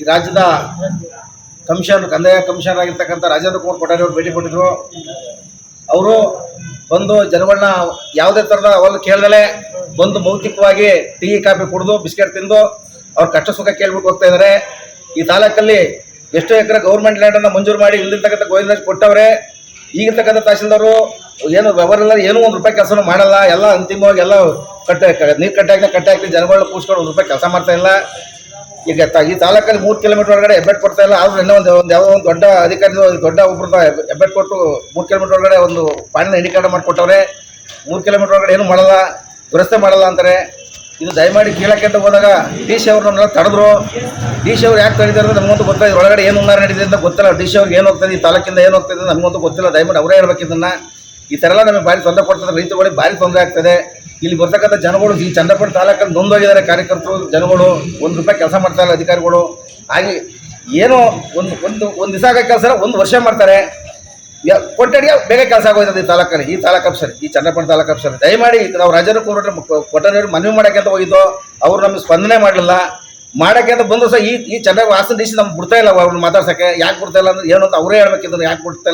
ಈ ರಾಜ್ಯದ ಕಮಿಷನ್, ಕಂದಾಯ ಕಮಿಷನರ್ ಆಗಿರ್ತಕ್ಕಂಥ ರಾಜೇಂದ್ರ ಕುಮಾರ್ ಕೊಠಾರಿ ಅವರು ಭೇಟಿ ಕೊಟ್ಟಿದ್ರು. ಅವರು ಬಂದು ಜನಗಳನ್ನ ಯಾವುದೇ ಥರದ ಅವಲ್ಲಿ ಕೇಳ್ದಲೆ ಬಂದು ಮೌಖಿಕವಾಗಿ ಟೀ, ಕಾಫಿ ಕುಡಿದು ಬಿಸ್ಕೆಟ್ ತಿಂದು ಅವ್ರ ಕಷ್ಟ ಸುಖ ಕೇಳ್ಬಿಟ್ಟು ಹೋಗ್ತಾ ಇದ್ದಾರೆ ಈ ತಾಲೂಕಲ್ಲಿ ಎಷ್ಟೋ ಎಕರೆ ಗೌರ್ಮೆಂಟ್ ಲ್ಯಾಂಡನ್ನು ಮಂಜೂರು ಮಾಡಿ ಇಲ್ದಿರ್ತಕ್ಕಂಥ ಗೋವಿಂದರಾಜ್ ಕೊಟ್ಟವ್ರೆ. ಈಗಿರ್ತಕ್ಕಂಥ ತಹಸೀಲ್ದಾರು ಏನು ವ್ಯವಹಾರ ಇಲ್ಲ, ಏನೂ ಒಂದು ರೂಪಾಯಿ ಕೆಲಸನೂ ಮಾಡಲ್ಲ. ಎಲ್ಲ ಅಂತಿಮವಾಗಿ ಎಲ್ಲ ಕಟ್ಟೆ, ನೀರು ಕಟ್ಟೆ ಕಟ್ಟಾಕ್ತಿ ಕಟ್ಟೆ ಹಾಕಿ ಜನಗಳನ್ನ ಕೂಸ್ಕೊಂಡು ಒಂದು ರೂಪಾಯಿ ಕೆಲಸ ಮಾಡ್ತಾ ಇಲ್ಲ. ಈಗ ಈ ತಾಲೂಕಲ್ಲಿ ಮೂರು ಕಿಲೋಮೀಟರ್ ಒಳಗಡೆ ಹೆಬ್ಬೆಟ್ ಕೊಡ್ತಾ ಇಲ್ಲ. ಆದ್ರೂ ಇನ್ನೂ ಒಂದು ಒಂದು ಯಾವುದೋ ಒಂದು ದೊಡ್ಡ ಅಧಿಕಾರಿ ದೊಡ್ಡ ಒಬ್ಬರು ಹೆಬ್ಬೆಟ್ ಕೊಟ್ಟು ಮೂರು ಕಿಲೋಮೀಟರ್ ಒಳಗಡೆ ಒಂದು ಪಾಣಿನ ಇಂಡಿಕೇಟರ್ ಮಾಡಿಕೊಟ್ಟವ್ರೆ. ಮೂರು ಕಿಲೋಮೀಟರ್ ಒಳಗಡೆ ಏನು ಮಾಡಲ್ಲ, ದುರಸ್ತೆ ಮಾಡಲ್ಲ ಅಂತಾರೆ. ಇದು ದಯಮಾಡಿ ಕೇಳಕ್ಕೆ ಅಂತ ಹೋದಾಗ ಡಿ ಸಿ ಅವ್ರನ್ನೆಲ್ಲ ತಡೆದ್ರು. ಡಿ ಸಿ ಅವ್ರು ಯಾಕೆ ತಡೆದಿದ್ದಾರೆ ಅಂತ ನಮಗಂತೂ ಗೊತ್ತಾಯ್ತು ಒಳಗಡೆ ಏನು ಉನ್ನಾರ ನಡೀತಿದೆ ಅಂತ ಗೊತ್ತಿಲ್ಲ. ಡಿ ಸಿ ಅವ್ರಿಗೆ ಏನು ಹೋಗ್ತದೆ, ಈ ತಾಲೂಕಿಂದ ಏನು ಹೋಗ್ತದೆ ನಮಗಂತೂ ಗೊತ್ತಿಲ್ಲ. ದಯಮಾಡಿ ಅವರೇ ಹೇಳ್ಬೇಕು ಈ ಥರ ಎಲ್ಲ ನಮಗೆ ಭಾರಿ ತೊಂದರೆ ಕೊಡ್ತದೆ. ರೈತರುಗಳಿಗೆ ಭಾರಿ ತೊಂದರೆ ಆಗ್ತದೆ. ಇಲ್ಲಿ ಬರ್ತಕ್ಕಂಥ ಜನಗಳು ಈ ಚಂದ್ರಪುರ ತಾಲೂಕಲ್ಲಿ ನೊಂದೋಗಿದ್ದಾರೆ ಕಾರ್ಯಕರ್ತರು, ಜನಗಳು. ಒಂದು ರೂಪಾಯಿ ಕೆಲಸ ಮಾಡ್ತಾ ಇಲ್ಲ ಅಧಿಕಾರಿಗಳು. ಹಾಗೆ ಏನೋ ಒಂದು ಒಂದು ಒಂದು ದಿವಸ ಆಗೋ ಕೆಲಸ ಒಂದು ವರ್ಷ ಮಾಡ್ತಾರೆ. ಕೊಟ್ಟಡಿಗೆ ಬೇಗ ಕೆಲಸ ಆಗೋಯ್ತದೆ ಈ ತಾಲೂಕಲ್ಲಿ. ಈ ತಾಲೂಕು ಅಫ್ಸರ್, ಈ ಚಂದ್ರಪುರ ತಾಲೂಕು ಅಫ್ಸರ್. ದಯಮಾಡಿ ನಾವು ರಾಜನ ಕೊಟ್ಟರೆ ಮನವಿ ಮಾಡೋಕ್ಕೆ ಅಂತ ಹೋಗಿದ್ದು, ಅವರು ನಮಗೆ ಸ್ಪಂದನೆ ಮಾಡಲಿಲ್ಲ. ಮಾಡೋಕ್ಕೆ ಅಂತ ಬಂದು ಸಹ ಈ ಈ ಚಂದ್ರ ಹಾಸನ ಡಿಸಿ ನಮ್ಗೆ ಬಿಡ್ತಾ ಇಲ್ಲ ಅವ್ರನ್ನ ಮಾತಾಡ್ಸೋಕ್ಕೆ. ಯಾಕೆ ಬಿಡ್ತಾ ಇಲ್ಲ ಅಂದ್ರೆ ಏನು ಅಂತ ಅವರೇ ಹೇಳ್ಬೇಕಿದ್ರು ಯಾಕೆ ಬಿಡ್ತಾ